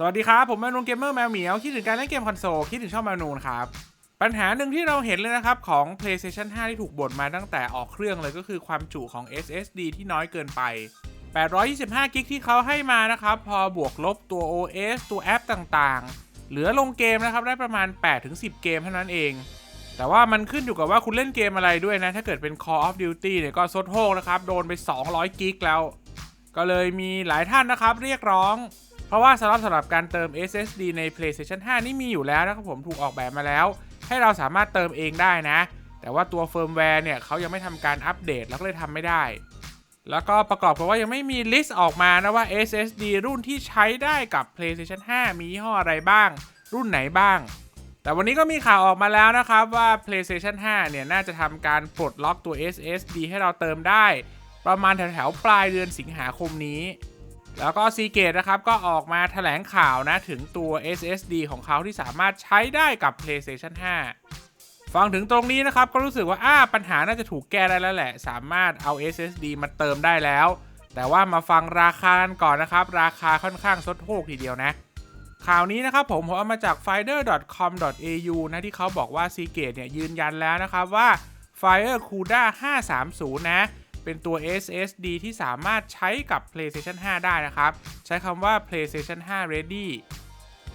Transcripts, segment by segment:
สวัสดีครับ ผมแมนูนเกมเมอร์แมวเหมียว คิดถึงการเล่นเกมคอนโซลคิดถึงช่องแมนูนครับ ปัญหาหนึ่งที่เราเห็นเลยนะครับ ของ PlayStation 5 ที่ถูกบ่นมาตั้งแต่ออกเครื่องเลยก็คือความจุของ SSD ที่น้อยเกินไป 825กิกที่เขาให้มานะครับ พอบวกลบตัว OS ตัวแอปต่างๆ เหลือลงเกมนะครับ ได้ประมาณ 8-10 เกมเท่านั้นเอง แต่ว่ามันขึ้นอยู่กับว่าคุณเล่นเกมอะไรด้วยนะ ถ้าเกิดเป็น Call of Duty เนี่ยก็ซดโฮกนะครับโดนไป 200กิกแล้ว ก็เลยมีหลายท่านนะครับ เรียกร้อง เพราะว่าสำหรับสำหรับการเติม SSD ใน PlayStation 5 นี่มีอยู่แล้วนะครับผมถูกออกแบบมาแล้ว ให้เราสามารถเติมเองได้นะ แต่ว่าตัวเฟิร์มแวร์เนี่ยเขายังไม่ทำการอัปเดตแล้วก็เลยทำไม่ได้ แล้วก็ประกอบกับว่ายังไม่มีลิสต์ออกมานะว่า SSD รุ่นที่ใช้ได้กับ PlayStation 5 มียี่ห้ออะไรบ้าง รุ่นไหนบ้าง แต่วันนี้ก็มีข่าวออกมาแล้วนะครับว่า PlayStation 5 เนี่ยน่าจะทำการปลดล็อกตัว SSD ให้เราเติมได้ ประมาณแถวๆปลายเดือนสิงหาคมนี้ แล้วก็ c ีเกตนะครับก็ออกมาแถลงข่าวนะถึงตัว SSD ของเขาที่สามารถใช้ได้กับ PlayStation 5 ฟังถึงตรงนี้นะครับ ก็รู้สึกว่าอ้าปัญหาน่าจะถูกแก้ได้แล้วแหละ สามารถเอา SSD มาเติมได้แล้ว แต่ว่ามาฟังราคากันก่อนนะครับ ราคาค่อนข้างสดโหกทีเดียวนะ ข่าวนี้นะครับผมผมเอามาจาก finder.com.au นะที่เขาบอกว่า Seagate เนี่ยยืนยันแล้วนะครับว่า Fire CUDA 530 นะ เป็นตัว SSD ที่สามารถใช้กับ PlayStation 5 ได้นะครับ ใช้คำว่า PlayStation 5 Ready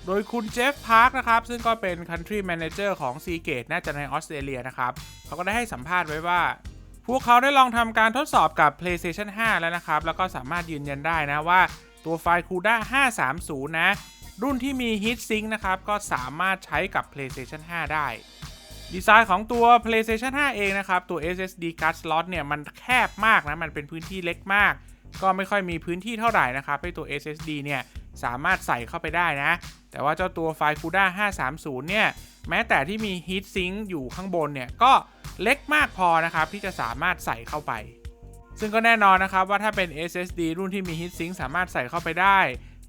โดยคุณเจฟพาร์คนะครับ ซึ่งก็เป็น Country Manager ของ Seagate น่าจะในออสเตรเลียนะครับ เขาก็ได้ให้สัมภาษณ์ไว้ว่า พวกเขาได้ลองทำการทดสอบกับ PlayStation 5 แล้วนะครับ แล้วก็สามารถยืนยันได้นะว่าตัวไฟล์ CUDA 530 นะ รุ่นที่มี Heat Sink นะครับ ก็สามารถใช้กับ PlayStation 5 ได้ ดีไซน์ของตัว PlayStation 5 เองนะครับ ตัว SSD card slot เนี่ย มันแคบมากนะ มันเป็นพื้นที่เล็กมาก ก็ไม่ค่อยมีพื้นที่เท่าไหร่นะครับ ให้ตัว SSD เนี่ย สามารถใส่เข้าไปได้นะ แต่ว่าเจ้าตัวไฟล์ CUDA 530 เนี่ย แม้แต่ที่มี Heat Sink อยู่ข้างบนเนี่ย ก็เล็กมากพอนะครับ ที่จะสามารถใส่เข้าไป ซึ่งก็แน่นอนนะครับว่าถ้าเป็น SSD รุ่นที่มี Heat Sink สามารถใส่เข้าไปได้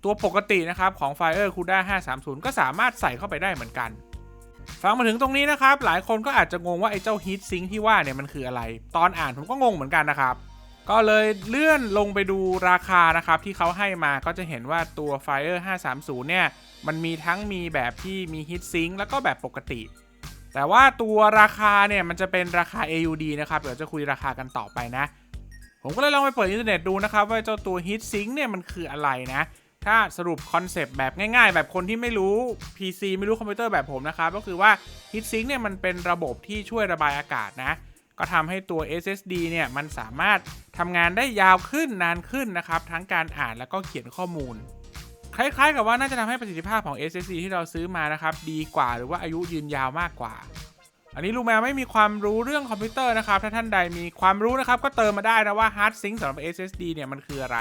ตัวปกตินะครับของ Fire CUDA 530 ก็สามารถใส่เข้าไปได้เหมือนกัน ฟังมาถึงตรงนี้นะครับ หลายคนก็อาจจะงงว่าไอ้เจ้า Heat Sink ที่ว่าเนี่ยมันคืออะไร ตอนอ่านผมก็งงเหมือนกันนะครับ ก็เลยเลื่อนลงไปดูราคานะครับ ที่เขาให้มาก็จะเห็นว่าตัว Fire 530 เนี่ย มันมีทั้งมีแบบที่มี Heat Sink แล้วก็แบบปกติ แต่ว่าตัวราคาเนี่ยมันจะเป็นราคา AUD นะครับ เดี๋ยวจะคุยราคากันต่อไปนะ ผมก็เลยลองไปเปิดอินเทอร์เน็ตดูนะครับว่าเจ้าตัว Heat Sink เนี่ยมันคืออะไรนะ ถ้าสรุปคอนเซปต์แบบง่ายๆ แบบคนที่ไม่รู้ PC ไม่รู้คอมพิวเตอร์แบบผมนะครับ ก็คือว่า Heat Sink เนี่ยมันเป็นระบบที่ช่วยระบายอากาศนะ ก็ทำให้ตัว SSD เนี่ยมันสามารถทำงานได้ยาวขึ้นนานขึ้นนะครับ ทั้งการอ่านแล้วก็เขียนข้อมูล คล้ายๆ กับว่าน่าจะทำให้ประสิทธิภาพของ SSD ที่เราซื้อมานะครับดีกว่าหรือว่าอายุยืนยาวมากกว่าอันนี้ลุงแมวไม่มีความรู้เรื่องคอมพิวเตอร์นะครับ ถ้าท่านใดมีความรู้นะครับ ก็เติมมาได้นะว่า Hard Sync สำหรับ SSD เนี่ยมันคืออะไร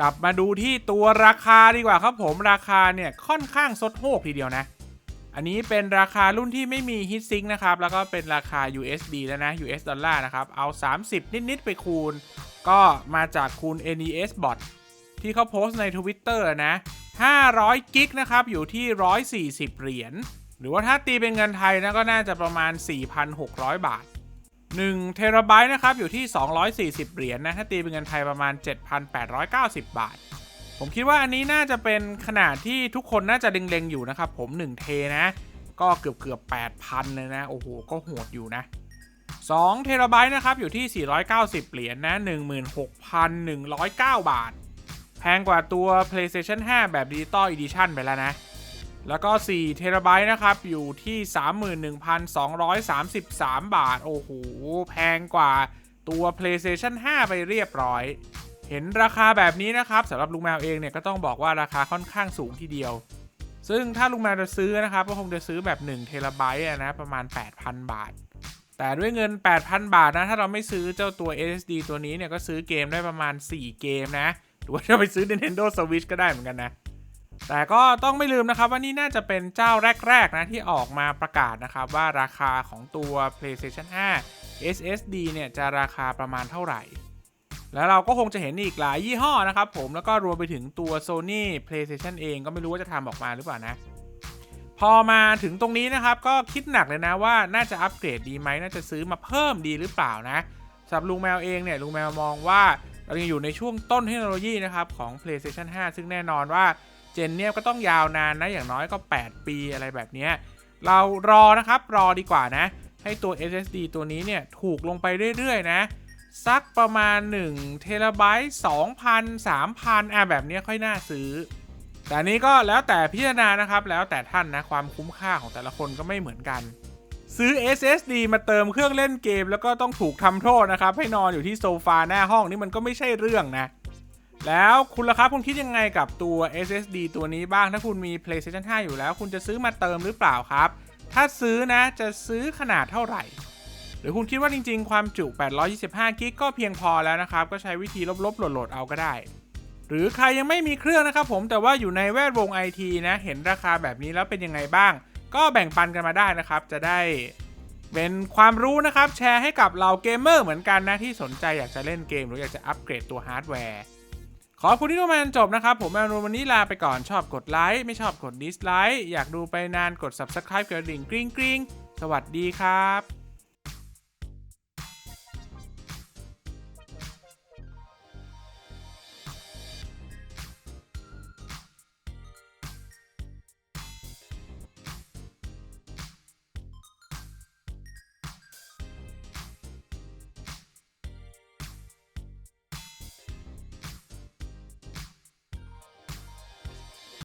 กลับมาดูที่ตัวราคาดีกว่าครับผมราคาเนี่ยค่อนข้างสดโหกทีเดียวนะ อันนี้เป็นราคารุ่นที่ไม่มี Heat Sink นะครับ แล้วก็เป็นราคา USD แล้วนะ US ดอลลาร์นะครับ เอา 30 นิด ๆ ไปคูณ ก็มาจากคูณ NES Bot ที่เขาโพสต์ใน Twitter นะ 500 กิกนะครับ อยู่ที่ 140 เหรียญ หรือว่าถ้าตีเป็นเงินไทยนะก็น่าจะประมาณ 4,600 บาท 1เทราไบต์นะครับ อยู่ที่ 240 เหรียญนะ ถ้าตีเป็นเงินไทยประมาณ 7,890 บาท ผมคิดว่าอันนี้น่าจะเป็นขนาดที่ทุกคนน่าจะเล็งๆอยู่นะครับ ผม 1 เทนะ ก็เกือบเกือบ8,000 เลยนะ โอ้โห ก็โหดอยู่นะ2เทราไบต์นะครับ อยู่ที่ 490 เหรียญนะ16,109 บาท แพงกว่าตัว PlayStation 5 แบบ Digital Edition ไปแล้วนะ แล้วก็4เทราไบต์นะครับ อยู่ที่ 31,233 บาท โอ้โห แพงกว่าตัว PlayStation 5 ไปเรียบร้อย เห็นราคาแบบนี้นะครับสำหรับลุงแมวเองเนี่ยก็ต้องบอกว่าราคาค่อนข้างสูงทีเดียว ซึ่งถ้าลุงแมวจะซื้อนะครับ ก็คงจะซื้อแบบ1เทราไบต์นะประมาณ 8,000 บาท แต่ด้วยเงิน 8,000 บาทนะ ถ้าเราไม่ซื้อเจ้าตัว SSD ตัวนี้เนี่ยก็ซื้อเกมได้ประมาณ 4 เกมนะ หรือว่าจะไปซื้อ Nintendo Switch ก็ได้เหมือนกันนะ แต่ก็ต้องไม่ลืมนะครับว่านี่น่าจะเป็นเจ้าแรก ๆ นะ ที่ออกมาประกาศนะครับ ว่าราคาของตัว PlayStation 5 SSD เนี่ยจะราคาประมาณเท่าไหร่ แล้วเราก็คงจะเห็นอีกหลายยี่ห้อนะครับผมแล้วก็รวมไปถึงตัว Sony PlayStation เองก็ไม่รู้ว่าจะทำออกมาหรือเปล่านะ พอมาถึงตรงนี้นะครับก็คิดหนักเลยนะว่าน่าจะอัปเกรดดีไหมน่าจะซื้อมาเพิ่มดีหรือเปล่านะสำหรับลุงแมวเองเนี่ยลุงแมวมองว่าเรายังอยู่ในช่วงต้นเทคโนโลยีนะครับของ PlayStation 5 ซึ่งแน่นอนว่า เจนเนี่ยก็ต้องยาวนานนะอย่างน้อยก็ 8 ปีอะไรแบบนี้เรารอนะครับรอดีกว่านะ ให้ตัว SSD ตัวนี้เนี่ยถูกลงไปเรื่อยๆนะ สักประมาณ1เทราไบต์2,000 3,000อะแบบนี้ค่อยน่าซื้อ แต่นนี้ก็แล้วแต่พิจารณานะครับ แล้วแต่ท่านนะความคุ้มค่าของแต่ละคนก็ไม่เหมือนกัน ซื้อ SSD มาเติมเครื่องเล่นเกม แล้วก็ต้องถูกทำโทษนะครับ ให้นอนอยู่ที่โซฟาหน้าห้องนี่มันก็ไม่ใช่เรื่องนะ แล้วคุณล่ะครับคุณคิดยังไงกับตัว SSD ตัวนี้บ้าง ถ้าคุณมี PlayStation 5 อยู่แล้ว คุณจะซื้อมาเติมหรือเปล่าครับ ถ้าซื้อนะจะซื้อขนาดเท่าไหร่ หรือคุณคิดว่าจริงๆ ความจุ 825 กิกก็เพียงพอแล้วนะครับ ก็ใช้วิธีลบๆโหลดๆเอาก็ได้ หรือใครยังไม่มีเครื่องนะครับผมแต่ว่าอยู่ในแวดวงไอทีนะเห็นราคาแบบนี้แล้วเป็นยังไงบ้าง ก็แบ่งปันกันมาได้นะครับ จะได้เป็นความรู้นะครับแชร์ให้กับเราเกมเมอร์เหมือนกันนะที่สนใจอยากจะเล่นเกม หรืออยากจะอัปเกรดตัวฮาร์ดแวร์ ขอบคุณที่ดูมันจบนะครับ ผมแมวนูวันนี้ลาไปก่อนชอบกดไลค์ไม่ชอบกดดิสไลค์อยากดูไปนานกด subscribe กระดิ่งกริ๊งกริ๊งสวัสดีครับ